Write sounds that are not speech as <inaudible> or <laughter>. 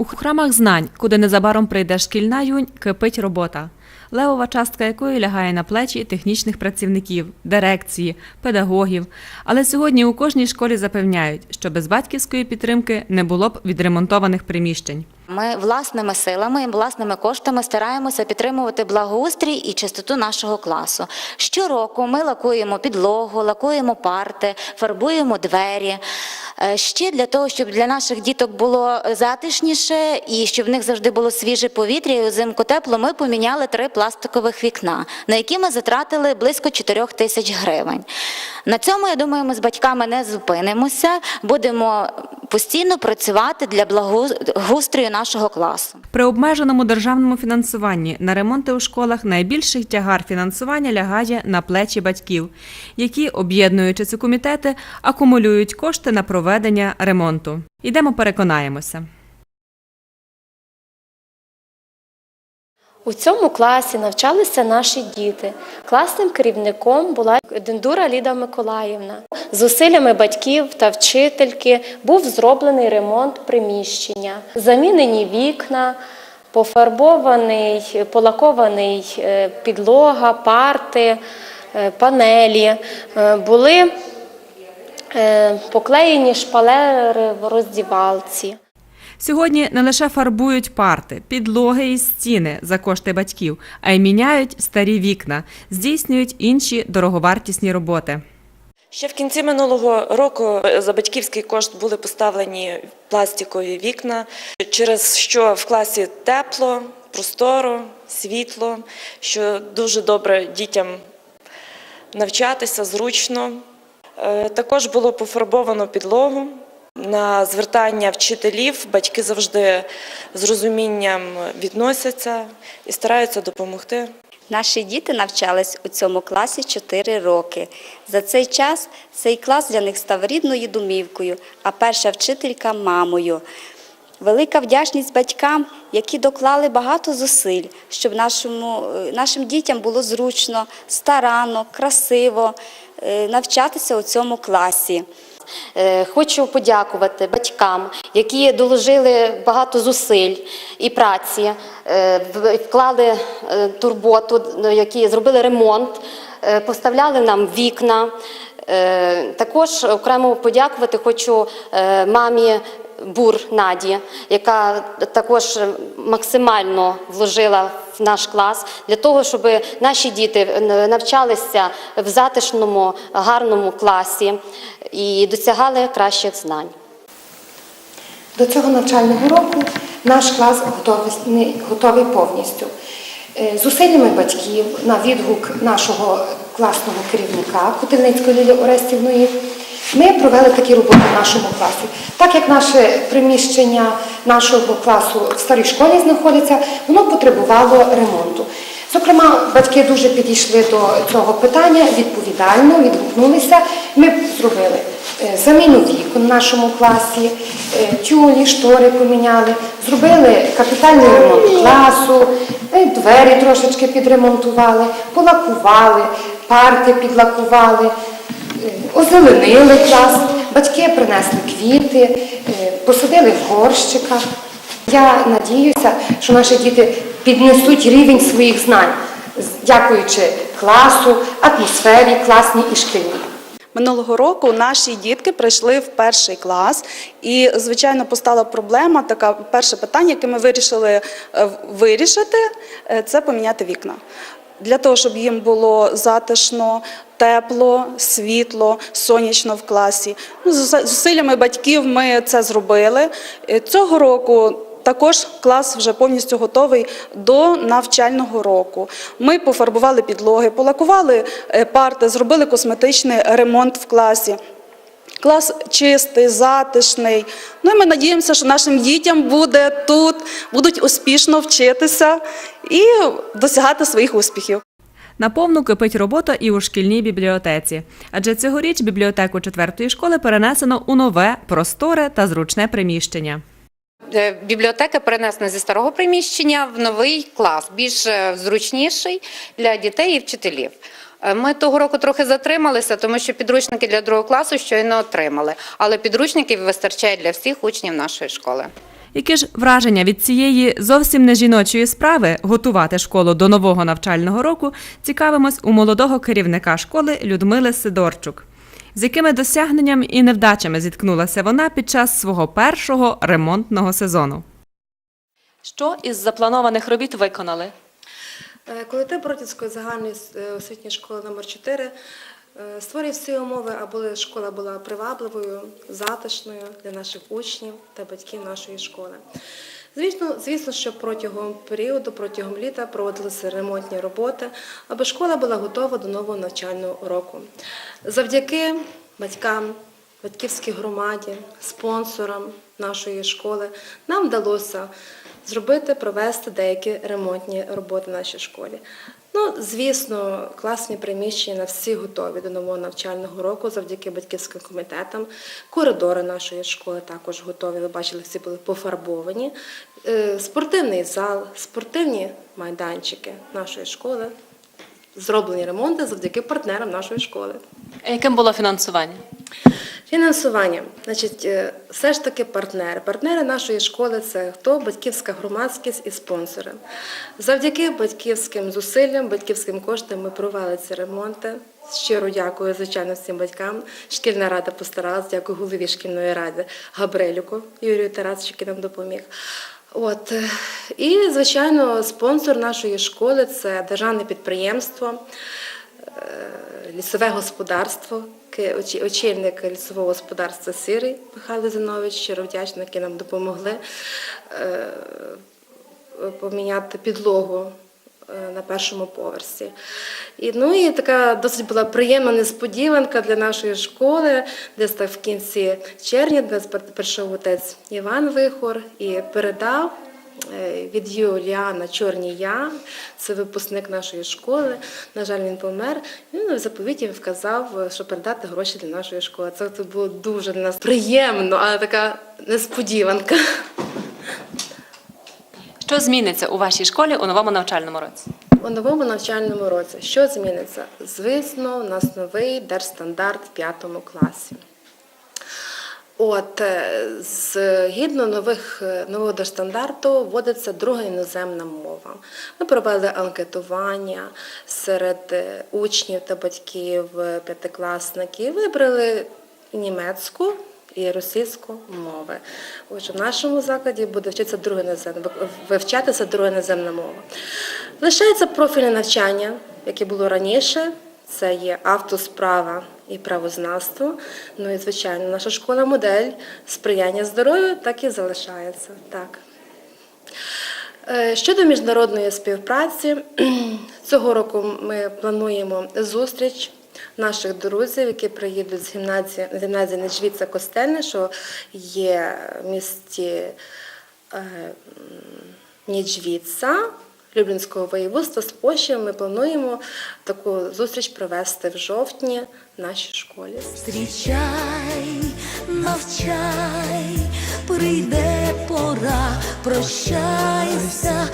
У храмах знань, куди незабаром прийде шкільна юнь, кипить робота. Левова частка якої лягає на плечі технічних працівників, дирекції, педагогів. Але сьогодні у кожній школі запевняють, що без батьківської підтримки не було б відремонтованих приміщень. Ми власними силами, власними коштами стараємося підтримувати благоустрій і чистоту нашого класу. Щороку ми лакуємо підлогу, лакуємо парти, фарбуємо двері. Е, Ще для того, щоб для наших діток було затишніше і щоб в них завжди було свіже повітря і узимку тепло, ми поміняли три пластикових вікна, на які ми затратили близько 4 тисяч гривень. На цьому, я думаю, ми з батьками не зупинимося, будемо постійно працювати для благоустрою нашого класу. При обмеженому державному фінансуванні на ремонти у школах найбільший тягар фінансування лягає на плечі батьків, які, об'єднуючи ці комітети, акумулюють кошти на проведення ремонту. Ідемо переконаємося. У цьому класі навчалися наші діти. Класним керівником була Дендура Ліда Миколаївна. З усиллями батьків та вчительки був зроблений ремонт приміщення, замінені вікна, пофарбований, полакований е, підлога, парти, е, панелі. Е, Були поклеєні шпалери в роздівалці. Сьогодні не лише фарбують парти, підлоги і стіни за кошти батьків, а й міняють старі вікна, здійснюють інші дороговартісні роботи. Ще в кінці минулого року за батьківський кошт були поставлені пластикові вікна, через що в класі тепло, просторо, світло, що дуже добре дітям навчатися зручно. Е, Також було пофарбовано підлогу. На звертання вчителів батьки завжди з розумінням відносяться і стараються допомогти. Наші діти навчались у цьому класі 4 роки. За цей час цей клас для них став рідною домівкою, а перша вчителька мамою. Велика вдячність батькам, які доклали багато зусиль, щоб нашому, е, нашим дітям було зручно, старанно, красиво е, навчатися у цьому класі. Е, Хочу подякувати батькам, які доложили багато зусиль і праці, е, вклали е, турботу, е, які зробили ремонт, поставляли нам вікна. Також окремо подякувати хочу мамі Бур Наді, яка також максимально вложила наш клас для того, щоб наші діти е, навчалися в затишному, гарному класі і досягали кращих знань. До цього навчального року наш клас готовий, готовий повністю. Е, Зусиллями батьків на відгук нашого класного керівника Кутильницької Лілі Орестівної ми провели такі роботи в нашому класі. Так як наше приміщення нашого класу в старій школі знаходиться, воно потребувало ремонту. Зокрема, батьки дуже підійшли до цього питання відповідально, відгукнулися. Ми зробили е, заміну вікон в нашому класі, е, тюлі, штори поміняли, зробили капітальний ремонт класу, е, двері трошечки підремонтували, полакували, парти підлакували, озеленили клас, батьки принесли квіти, е, посадили в горщиках. Я надіюся, що наші діти піднесуть рівень своїх знань, дякуючи класу, атмосфері класній і шкільній. Минулого року наші дітки прийшли в перший клас, і звичайно постала проблема. Така перше питання, яке ми вирішили е, вирішити, е, це поміняти вікна. Для того, щоб їм було затишно, тепло, світло, сонячно в класі. Ну, зусиллями батьків ми це зробили. Е, Цього року також клас вже повністю готовий до навчального року. Ми пофарбували підлоги, полакували е, парти, зробили косметичний ремонт в класі. Клас чистий, затишний. Ну і ми надіємося, що нашим дітям буде тут, будуть успішно вчитися і досягати своїх успіхів. Наповну кипить робота і у шкільній бібліотеці, адже цьогоріч бібліотеку четвертої школи перенесено у нове, просторе та зручне приміщення. Е, Бібліотека перенесена зі старого приміщення в новий клас, більш е, зручніший для дітей і вчителів. Е, Ми того року трохи затрималися, тому що підручники для другого класу щойно отримали, але підручників вистачає для всіх учнів нашої школи. Які ж враження від цієї зовсім не жіночої справи готувати школу до нового навчального року цікавимось у молодого керівника школи Людмили Сидорчук. З якими досягненнями і невдачами зіткнулася вона під час свого першого ремонтного сезону? Що із запланованих робіт виконали? Е, Колектив Бродівської загальної е, освітньої школи номер 4 е, створює всі умови, аби школа була привабливою, затишною для наших учнів та батьків нашої школи. Звісно, звісно, що протягом періоду, протягом літа проводилися ремонтні роботи, аби школа була готова до нового навчального року. Завдяки батькам, батьківській громаді, спонсорам нашої школи нам вдалося зробити, провести деякі ремонтні роботи в нашій школі. Ну, звісно, класні приміщення на всі готові до нового навчального року завдяки батьківським комітетам. Коридори нашої школи також готові. Ви бачили, всі були пофарбовані. Е, Спортивний зал, спортивні майданчики нашої школи. Зроблені ремонти завдяки партнерам нашої школи. А Яким було фінансування? Фінансування, значить, е, все ж таки партнери. Партнери нашої школи це хто? Батьківська громадськість і спонсори. Завдяки батьківським зусиллям, батьківським коштам ми провели ці ремонти. Щиро дякую, звичайно, всім батькам. Шкільна рада постаралась, дякую голові шкільної ради Габрелюку Юрію Тарасовичу, який нам допоміг. От. е, І, звичайно, спонсор нашої школи це державне підприємство лісове господарство, очільник лісового господарства Сирий Михайло Зинович, щиро вдячний, які нам допомогли е, поміняти підлогу е, на першому поверсі. І, ну, і така досить була приємна несподіванка для нашої школи, десь так в кінці червня нас прийшов отець Іван Вихор і передав е, від Юліана Чорнія, це випускник нашої школи. На жаль, він помер. Він в заповіті вказав, що передати гроші для нашої школи. Це це було дуже для нас приємно, але така несподіванка. Що зміниться у вашій школі у новому навчальному році? У новому навчальному році що зміниться? Звісно, у нас новий держстандарт в п'ятому класі. От, е, згідно нових, е, нового держстандарту вводиться друга іноземна мова. Ми провели анкетування серед е, учнів та батьків п'ятикласників, вибрали німецьку і російську мови. Отже, в нашому закладі буде вчитися друга іноземна, вивчатися друга іноземна мова. Лишається профільне навчання, яке було раніше. Це є автосправа і правознавство. Ну і звичайно, наша школа модель сприяння здоров'ю так і залишається. Так. Е, Щодо міжнародної співпраці, <clears throat> цього року ми плануємо зустріч наших друзів, які приїдуть з гімназії, гімназії Нежвіца Костельне, що є в місті е, м, Ніджвіца Люблінського воєводства з Польщею. Ми плануємо таку зустріч провести в жовтні в нашій школі. Зустрічай, навчай, прийде пора, прощайся,